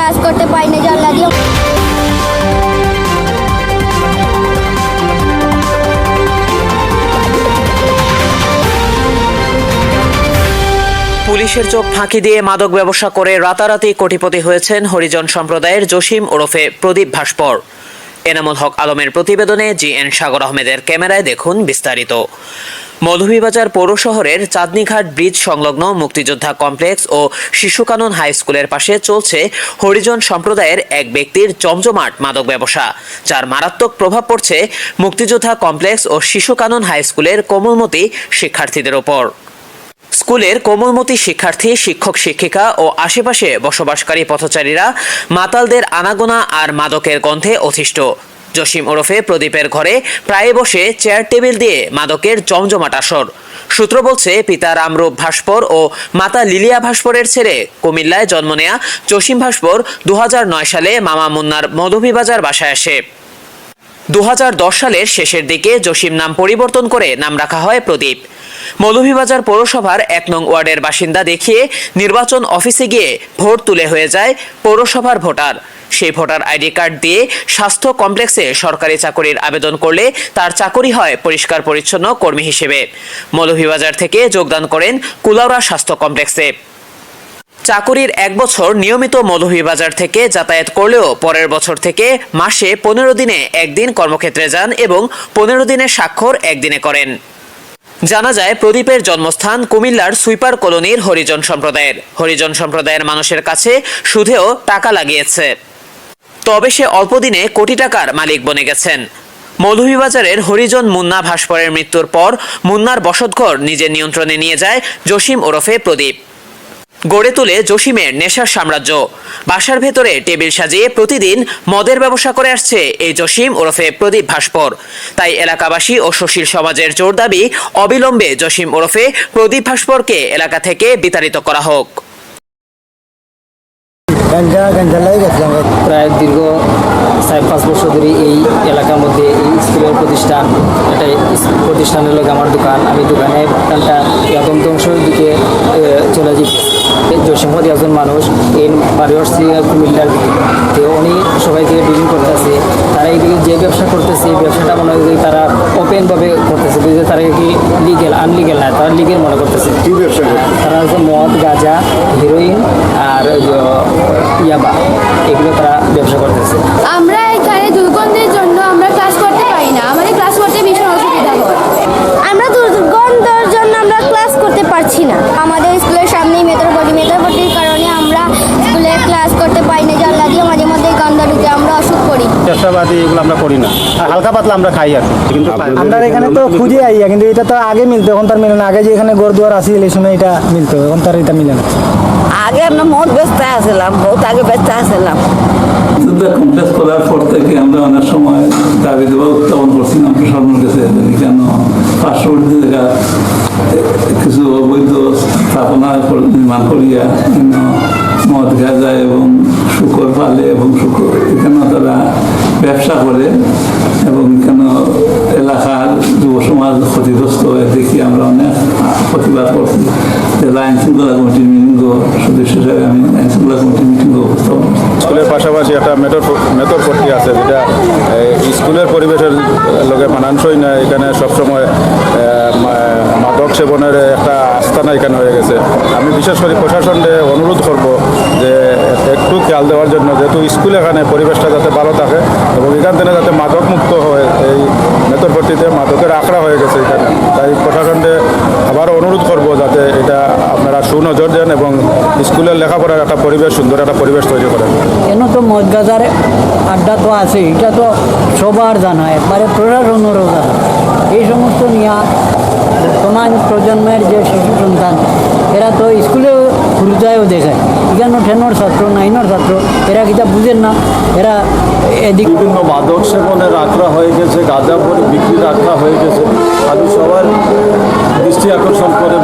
Class করতে পারি না জানলা দিয়ে পুলিশের চোখ ফাঁকি দিয়ে মাদক ব্যবসা করে রাতারাতি কোটিপতি হয়েছেন হরিজন সম্প্রদায়ের জসিম ওরফে প্রদীপ ভাস্কর। এনামুল হক আলমের প্রতিবেদনে জি এন সাগর আহমেদের ক্যামেরায় দেখুন বিস্তারিত। মৌলভীবাজার পৌর শহরের চাঁদনীঘাট ব্রিজ সংলগ্ন মুক্তিযোদ্ধা কমপ্লেক্স ও শিশুকানন হাই স্কুলের পাশে চলছে হরিজন সম্প্রদায়ের এক ব্যক্তির জমজমাট মাদক ব্যবসা, যার মারাত্মক প্রভাব পড়ছে মুক্তিযোদ্ধা কমপ্লেক্স ও শিশুকানন হাই স্কুলের কোমলমতি শিক্ষার্থীদের ওপর। স্কুলের কোমলমতি শিক্ষার্থী, শিক্ষক, শিক্ষিকা ও আশেপাশে বসবাসকারী পথচারীরা মাতালদের আনাগোনা আর মাদকের গন্ধে অতিষ্ঠ। জসিম ওরফে প্রদীপের ঘরে প্রায় বসে চেয়ার টেবিল দিয়ে মাদকের জমজমাট আসর। সূত্র বলছে, পিতা রামরূপ ভাস্কর ও মাতা লিলিয়া ভাস্করের ছেলে কুমিল্লায় জন্ম নেয়া জসিম ভাস্কর দু সালে মামা মুন্নার মধুবিবাজার বাসায় আসে। দু হাজার দশ সালের শেষের দিকে জসিম নাম পরিবর্তন করে নাম রাখা হয় প্রদীপ। মৌলভীবাজার পৌরসভার এক নং ওয়ার্ডের বাসিন্দা দেখিয়ে নির্বাচন অফিসে গিয়ে ভোট তুলে হয়ে যায় পৌরসভার ভোটার। সেই ভোটার আইডি কার্ড দিয়ে স্বাস্থ্য কমপ্লেক্সে সরকারি চাকরির আবেদন করলে তার চাকরি হয় পরিষ্কার পরিচ্ছন্ন কর্মী হিসেবে। মৌলভীবাজার থেকে যোগদান করেন কুলাউড়া স্বাস্থ্য কমপ্লেক্সে। চাকুরির এক বছর নিয়মিত মৌলভীবাজার থেকে যাতায়াত করলেও পরের বছর থেকে মাসে পনেরো দিনে একদিন কর্মক্ষেত্রে যান এবং পনেরো দিনের স্বাক্ষর একদিনে করেন। জানা যায়, প্রদীপের জন্মস্থান কুমিল্লার সুইপার কলোনির হরিজন সম্প্রদায়ের। হরিজন সম্প্রদায়ের মানুষের কাছে সুদেও টাকা লাগিয়েছে। তবে সে অল্পদিনে কোটি টাকার মালিক বনে গেছেন। মৌলভীবাজারের হরিজন মুন্না ভাস্করের মৃত্যুর পর মুন্নার বসতঘর নিজের নিয়ন্ত্রণে নিয়ে যায় জসিম ওরফে প্রদীপ। গড়ে তোলে জসিমের নেশার সাম্রাজ্য। বাসার ভেতরে টেবিল সাজিয়ে প্রতিদিন মদের ব্যবসা করে আসছে এই জসিম ওরফে প্রদীপ ভাস্কর। তাই এলাকাবাসী ও সুশীল সমাজের জোর দাবি অবিলম্বে জসিম ওরফে প্রদীপ ভাস্করকে এলাকা থেকে বিতাড়িত করা হোক। গাঞ্জা গাঞ্জা লাগে প্রায় দীর্ঘ চার পাঁচ বছর ধরে এই এলাকার মধ্যে এই স্কুলের প্রতিষ্ঠান এটা স্কুল প্রতিষ্ঠানের লোক আমার দোকান আমি দোকানে দোকানটা একদম ধ্বংসের দিকে চলে জসিমহদি একজন মানুষ এই বাড়ি কুমিল্লার দিকে। তো উনি সবাইকে ডিলিং করতেছে তারা এইদিকে যে ব্যবসা করতেছে এই ব্যবসাটা মনে হয় তারা ওপেনভাবে করতেছে বুঝতে তারা কি লিগেল আনলিগেল না তারা লিগেল মনে করতেছে। তারা হচ্ছে মদ গাঁজা হিরোইন আর ইয়াবা। এগুলো তারা ব্যবসা করতেছে। আমরা করি এগুলো আমরা করি না। আর হালকা পাতলা আমরা খাই আর কি। কিন্তু আমরা এখানে তো খুঁজে আইয়া কিন্তু এটা তো আগে মিলতো এখন তার মিলে না। আগে যে এখানে গোর দুয়ার আসিল এই সময় এটা মিলতো এখন তার এটা মিলে না। আগে আমরা মদ বেচতে আসলাম বহুত আগে বেচতে আসলাম। যুদ্ধ কমপ্লেক্স করার পর থেকে আমরা অনেক সময় দাবি দেওয়া উত্থাপন করছিলাম প্রশাসনের কাছে কেন পার্শ্ববর্তী জায়গা কিছু অবৈধ স্থাপনা নির্মাণ করিয়া মদ গাঁজা এবং শুকর পালে এবং শুকর এখানে তারা ব্যবসা করে এবং কেন এলাকার যুব সমাজ ক্ষতিগ্রস্ত হয়ে দেখি আমরা অনেক প্রতিবাদ করছি। জেলা আইন শৃঙ্খলা কমিটির মিটিং সদস্য হিসাবে আমি আইন শৃঙ্খলা কমিটির মিটিং উপস্থাপন স্কুলের পাশাপাশি একটা মেটর মেটর পট্টি আছে, যেটা স্কুলের পরিবেশের লগে মানানসই না। এখানে সবসময় মাদক সেবনের একটা আস্থানা এখানে হয়ে গেছে? আমি বিশেষ করে প্রশাসনকে অনুরোধ করব যে একটু খেয়াল দেওয়ার জন্য, যেহেতু স্কুল এখানে পরিবেশটা যাতে ভালো থাকে এবং এখান থেকে যাতে মাদক মুক্ত হয়, এই মেতরপট্টিতে মাদকের আখড়া হয়ে গেছে এখানে। তাই প্রশাসনকে আবারও অনুরোধ করব যাতে এটা আপনারা সুনজর দেন এবং স্কুলের লেখাপড়ার একটা পরিবেশ, সুন্দর একটা পরিবেশ তৈরি করেন। কেন তো মদ আড্ডা তো আছে এটা তো সবার জানা, একবারে প্রশাসনেরও জানা। এই সমস্ত বর্তমান প্রজন্মের যে শিশু সন্তান, এরা তো স্কুলে ঘুরতায়ও দেখায় এখানে টেনর ছাত্র, নাইনর ছাত্র, এরা কিতা বুঝেন না। এরা এদিক বিভিন্ন মাদক সেবনের আখড়া হয়ে গেছে, গাঁজা বিক্রির আখড়া হয়ে গেছে। আমি সবার দৃষ্টি আকর্ষণ করে